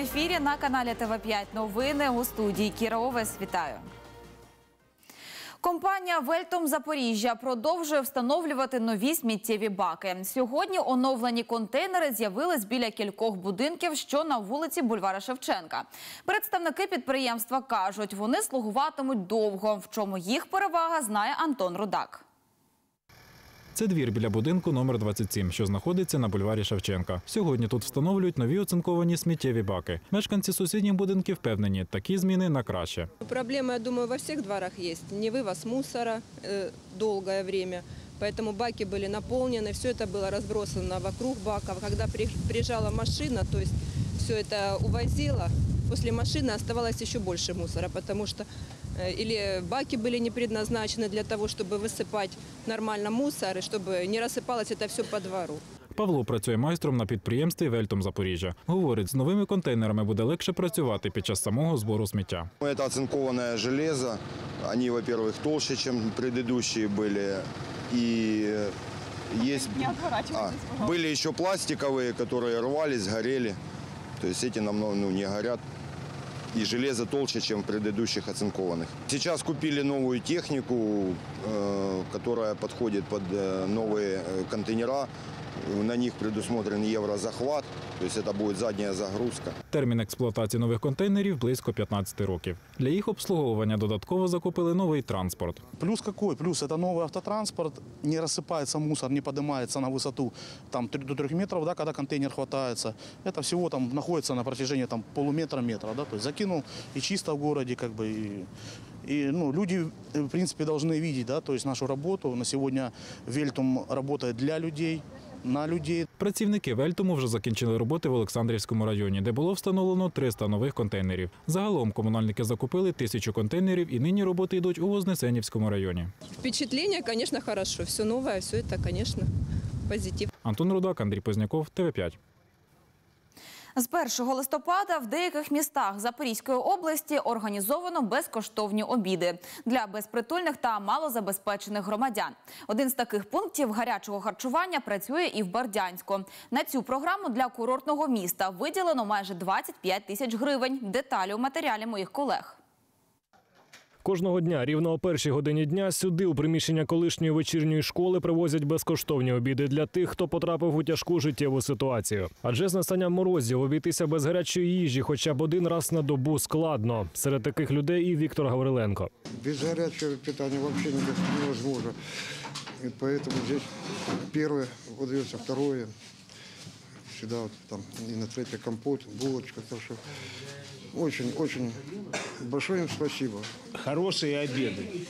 ефірі на каналі ТВ5 Новини у студії Кіра Овес. Вітаю. Компанія Вельтом Запоріжжя продовжує встановлювати нові сміттєві баки. Сьогодні оновлені контейнери з'явились біля кількох будинків, що на вулиці Бульвара Шевченка. Представники підприємства кажуть, вони слугуватимуть довго. В чому їх перевага, знає Антон Рудак. Це двір біля будинку номер 27, що знаходиться на бульварі Шевченка. Сьогодні тут встановлюють нові оцинковані сміттєві баки. Мешканці сусідніх будинків впевнені, такі зміни на краще. Проблема, я думаю, во всех дворах есть. Не вывоз мусора э, долгое время. Поэтому баки были наполнены, все это было разбросано вокруг баков. Когда при- приезжала машина, то есть все это увозила, после машины оставалось еще больше мусора, потому что э, или баки были не предназначены для того, чтобы высыпать нормально мусор, и чтобы не рассыпалось это все по двору. Павло працює майстром на підприємстві Вельтом Запоріжжя. Говорить, з новими контейнерами буде легше працювати під час самого збору сміття. Это оцинкованное железо. Они, во-первых, толще, чем предыдущие были. И есть... А, были еще пластиковые, которые рвались, горели. То есть эти намного ну, не горят. И железо толще, чем в предыдущих оцинкованных. Сейчас купили новую технику, э, которая подходит под э, новые э, контейнера. На них предусмотрен еврозахват, то есть это будет задняя загрузка. Термін експлуатації нових контейнерів близько 15 років. Для їх обслуговування додатково закупили новий транспорт. Плюс какой? Плюс это новый автотранспорт, не рассыпается мусор, не поднимается на высоту там, три- до трех метров, да, когда контейнер хватается. Это всего там находится на протяжении там, полуметра метра. Да, то есть закинул и чисто в городе, как бы, и, и, ну, люди, э, в принципе, должны видеть, да, то есть нашу работу. На сегодня Вельтум работает для людей, на людей. Працівники Вельтому вже закінчили роботи в Олександрівському районі, де було встановлено 300 нових контейнерів. Загалом комунальники закупили тисячу контейнерів і нині роботи йдуть у Вознесенівському районі. Впечатлення, звісно, хорошо. Все нове, все це, звісно, позитив. Антон Рудак, Андрій Позняков, ТВ5. З 1 листопада в деяких містах Запорізької області організовано безкоштовні обіди для безпритульних та малозабезпечених громадян. Один з таких пунктів гарячого харчування працює і в Бердянську. На цю програму для курортного міста виділено майже 25 тисяч гривень. Деталі у матеріалі моїх колег. Кожного дня рівно о першій годині дня сюди, у приміщення колишньої вечірньої школи, привозять безкоштовні обіди для тих, хто потрапив у тяжку життєву ситуацію. Адже з настанням морозів обійтися без гарячої їжі хоча б один раз на добу складно. Серед таких людей і Віктор Гавриленко. Без горячего питания вообще никак невозможно. Поэтому здесь первое выдается, второе. Всегда вот там и на третье компот, булочка. Так что очень-очень большое им спасибо. хорошие обеды.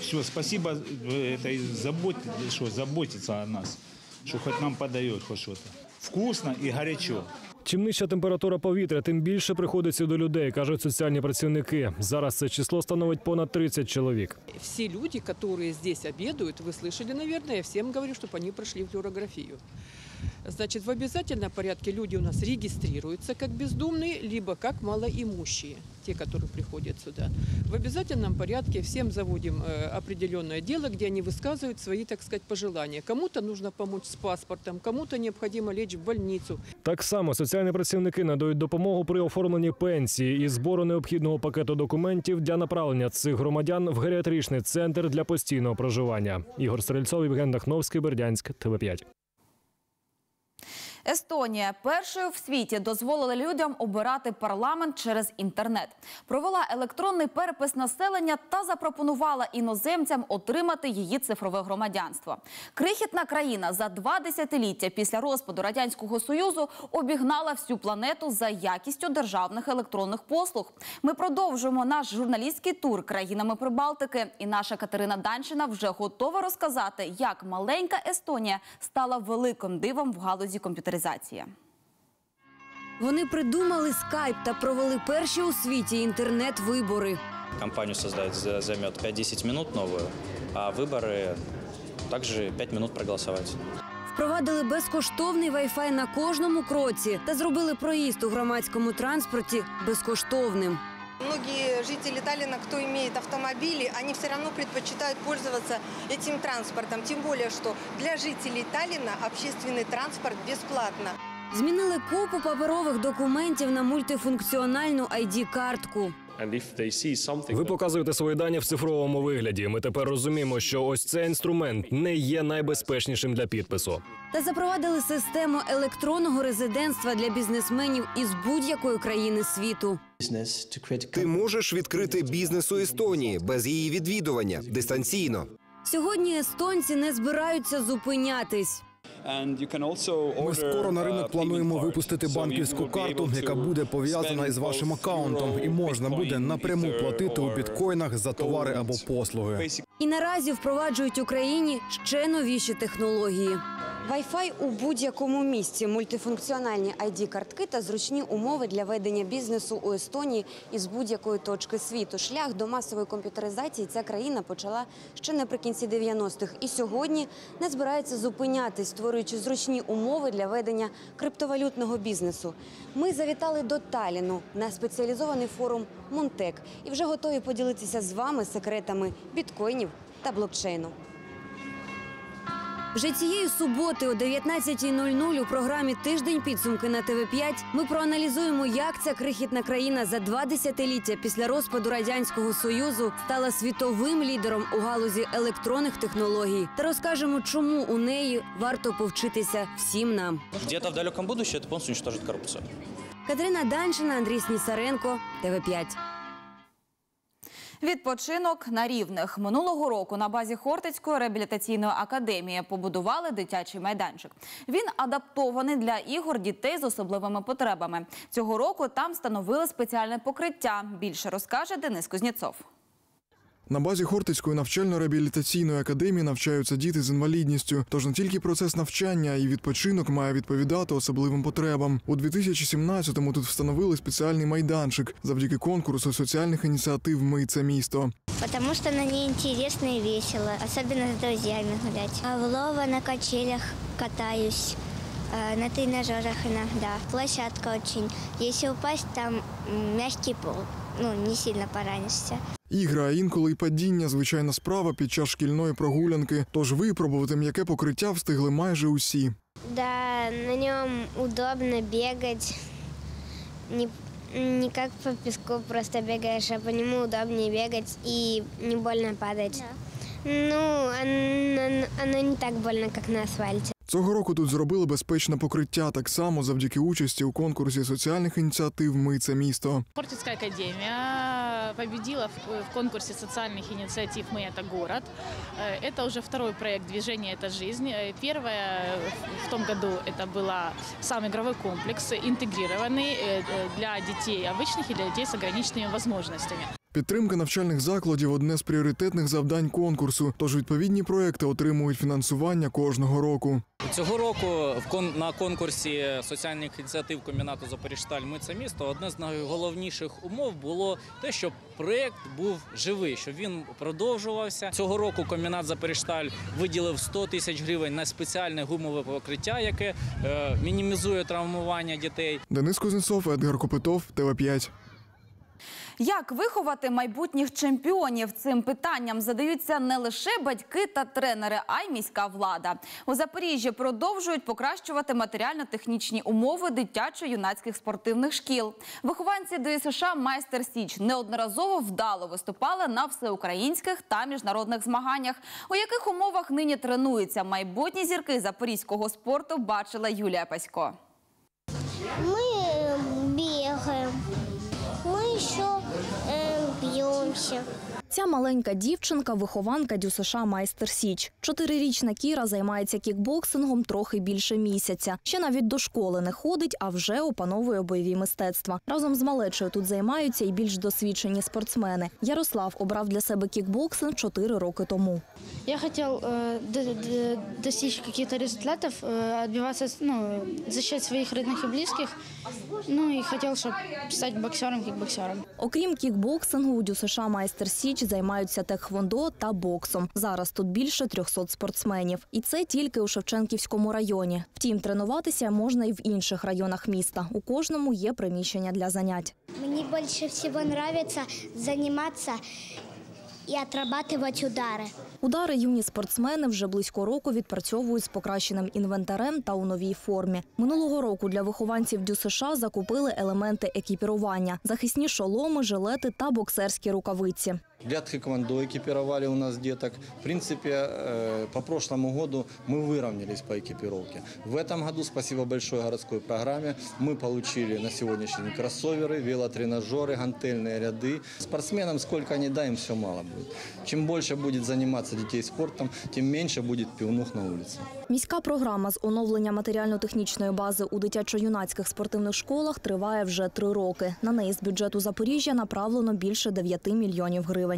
Все, спасибо, э, это и забот, что, заботится о нас, что хоть нам подает хоть что-то. Вкусно и горячо. Чим нижча температура повітря, тим більше приходиться до людей, кажуть соціальні працівники. Зараз це число становить понад 30 чоловік. все люди, которые здесь обедают, вы слышали, наверное, я всем говорю, чтобы они прошли флюорографию. Значит, в обязательном порядке люди у нас регистрируются как бездумные, либо как малоимущие, те, которые приходят сюда. В обязательном порядке всем заводим э, определенное дело, где они высказывают свои, так сказать, пожелания. Кому-то нужно помочь с паспортом, кому-то необходимо лечь в больницу, Так само соціальні працівники надають допомогу при оформленні пенсії і збору необхідного пакету документів для направлення цих громадян в геріатричний центр для постійного проживання. Ігор Стрельцов, Євген Дахновський, Бердянськ, ТВ5. Естонія першою в світі дозволила людям обирати парламент через інтернет. Провела електронний перепис населення та запропонувала іноземцям отримати її цифрове громадянство. Крихітна країна за два десятиліття після розпаду радянського союзу обігнала всю планету за якістю державних електронних послуг. Ми продовжуємо наш журналістський тур країнами Прибалтики. І наша Катерина Данчина вже готова розказати, як маленька Естонія стала великим дивом в галузі комп'ютеризації. Вони придумали скайп та провели перші у світі інтернет-вибори. Компанию создать за- займет 5-10 минут новую, а выборы также 5 минут проголосовать. Впровадили безкоштовний Wi-Fi на кожному кроці та зробили проїзд у громадському транспорті безкоштовним. Многие жители Таллина, кто имеет автомобили, они все равно предпочитают пользоваться этим транспортом. Тем более, что для жителей Таллина общественный транспорт бесплатно. Змінили купу паперових документів на мультифункціональну ID-картку. Ви показуєте свої дані в цифровому вигляді. Ми тепер розуміємо, що ось цей інструмент не є найбезпечнішим для підпису. Та запровадили систему електронного резидентства для бізнесменів із будь-якої країни світу. Ти можеш відкрити бізнес у Естонії без її відвідування дистанційно. Сьогодні естонці не збираються зупинятись. Ми скоро на ринок плануємо випустити банківську карту, яка буде пов'язана із вашим акаунтом, і можна буде напряму платити у біткоїнах за товари або послуги. І наразі впроваджують Україні ще новіші технології. Wi-Fi у будь-якому місці, мультифункціональні ID-картки та зручні умови для ведення бізнесу у Естонії із будь-якої точки світу. Шлях до масової комп'ютеризації ця країна почала ще наприкінці 90-х. І сьогодні не збирається зупинятись, створюючи зручні умови для ведення криптовалютного бізнесу. Ми завітали до Таліну на спеціалізований форум Монтек і вже готові поділитися з вами секретами біткоїнів та блокчейну. Вже цієї суботи о 19.00 у програмі Тиждень підсумки на ТВ5 ми проаналізуємо, як ця крихітна країна за два десятиліття після розпаду радянського союзу стала світовим лідером у галузі електронних технологій та розкажемо, чому у неї варто повчитися всім нам. Где-то в далеком будущем это полностью уничтожит коррупцию. Катерина Даншина, Андрій Снісаренко, ТВ5. Відпочинок на рівних минулого року на базі Хортицької реабілітаційної академії побудували дитячий майданчик. Він адаптований для ігор дітей з особливими потребами. Цього року там встановили спеціальне покриття. Більше розкаже Денис Кузнєцов. На базі Хортицької навчально-реабілітаційної академії навчаються діти з інвалідністю. Тож не тільки процес навчання й відпочинок має відповідати особливим потребам. У 2017-му тут встановили спеціальний майданчик завдяки конкурсу соціальних ініціатив Ми це місто. Потому что на ней интересно и весело, особенно с друзьями гулять. А в Лово на качелях катаюсь, на тренажерах иногда. Площадка очень. Если упасть, там мягкий пол, ну, не сильно поранишься. Ігри, а інколи й падіння звичайна справа під час шкільної прогулянки. Тож випробувати м'яке покриття встигли майже усі. Да, на нем удобно бегать. Не, не как по песку просто бегаешь, а по нему удобнее бегать и не больно падать. Ну, оно, оно не так больно, как на асфальте. Цього року тут зробили безпечне покриття так само завдяки участі у конкурсі соціальних ініціатив Ми це місто. Хортицкая академия победила в, в конкурсе социальных инициатив «Мы – это город». Э, Это уже второй проект движения «Это жизнь». Э, Первое в- в том году это был сам игровой комплекс, интегрированный э, э, для детей обычных и для детей с ограниченными возможностями. Підтримка навчальних закладів одне з пріоритетних завдань конкурсу. Тож відповідні проекти отримують фінансування кожного року. Цього року на конкурсі соціальних ініціатив комбінату Запоріжсталь Ми це місто одне з найголовніших умов було те, щоб проєкт був живий, щоб він продовжувався. Цього року комбінат Запоріжсталь виділив 100 тисяч гривень на спеціальне гумове покриття, яке е, мінімізує травмування дітей. Денис Кузнецов, Едгар Копитов, ТВ5. Як виховати майбутніх чемпіонів? Цим питанням задаються не лише батьки та тренери, а й міська влада. У Запоріжжі продовжують покращувати матеріально-технічні умови дитячо-юнацьких спортивних шкіл. Вихованці ДСШ Майстер Січ неодноразово вдало виступали на всеукраїнських та міжнародних змаганнях. У яких умовах нині тренуються майбутні зірки запорізького спорту, бачила Юлія Пасько. Мы 行 Ця маленька дівчинка – вихованка ДЮСШ «Майстер Січ». Чотирирічна Кіра займається кікбоксингом трохи більше місяця. Ще навіть до школи не ходить, а вже опановує бойові мистецтва. Разом з малечою тут займаються і більш досвідчені спортсмени. Ярослав обрав для себе кікбоксинг чотири роки тому. Я хотел э, д- д- достичь каких-то результатов, э, отбиваться, ну, защищать своих родных и близких. Ну и хотел, чтобы стать боксером, кикбоксером. Окрім кікбоксингу, у ДЮСШ «Майстер Січ» займаються текхвондо та боксом. Зараз тут більше 300 спортсменів. І це тільки у Шевченківському районі. Втім, тренуватися можна і в інших районах міста. У кожному є приміщення для занять. Мне больше всего нравится заниматься и отрабатывать удары. Удари юні спортсмени вже близько року відпрацьовують з покращеним інвентарем та у новій формі. Минулого року для вихованців Дю США закупили елементи екіпірування: захисні шоломи, жилети та боксерські рукавиці Для тхэквондо экипировали у нас деток. В принципе, э, по прошлому году мы выровнялись по экипировке. В этом году, спасибо большой городской программе, мы получили на сегодняшний день кроссоверы, велотренажеры, гантельные ряды. Спортсменам сколько ни дай, им все мало будет. Чем больше будет заниматься детей спортом, тем меньше будет пивнух на улице. Міська програма з оновлення матеріально-технічної бази у дитячо-юнацьких спортивних школах триває вже три роки. На неї з бюджету Запоріжжя направлено більше 9 мільйонів гривень.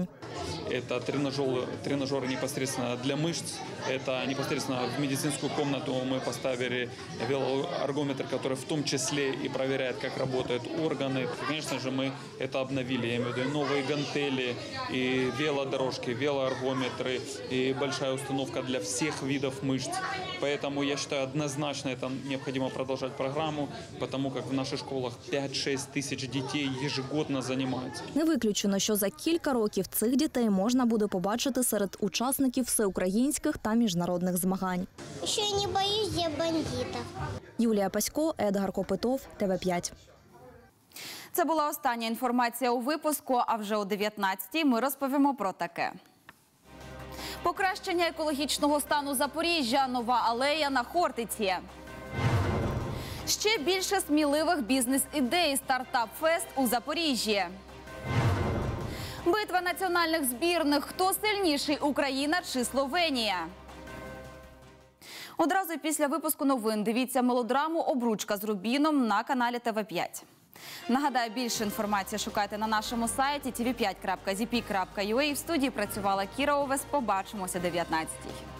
Это тренажеры, тренажеры непосредственно для мышц. Это непосредственно в медицинскую комнату мы поставили велоаргометр, который в том числе и проверяет, как работают органы. Конечно же, мы это обновили. Я имею в виду новые гантели, и велодорожки, велоаргометры, и большая установка для всех видов мышц. Поэтому я считаю, однозначно это необходимо продолжать программу, потому как в наших школах 5-6 тысяч детей ежегодно занимаются. Не виключено, що за кілька років цих дітей можна буде побачити серед учасників всеукраїнських та міжнародних змагань. Еще я не боюсь я бандитов. Юлія Пасько, Едгар Копитов, ТВ 5 Це була остання інформація у випуску. А вже о 19-й ми розповімо про таке. Покращення екологічного стану Запоріжжя. Нова алея на Хортиці. Ще більше сміливих бізнес-ідей. Стартап-фест у Запоріжжі. Битва національних збірних. Хто сильніший Україна чи Словенія? Одразу після випуску новин дивіться мелодраму Обручка з Рубіном на каналі ТВ 5 Нагадаю, більше інформації шукайте на нашому сайті tv5.zp.ua. В студії працювала Кіра Овес. Побачимося 19-й.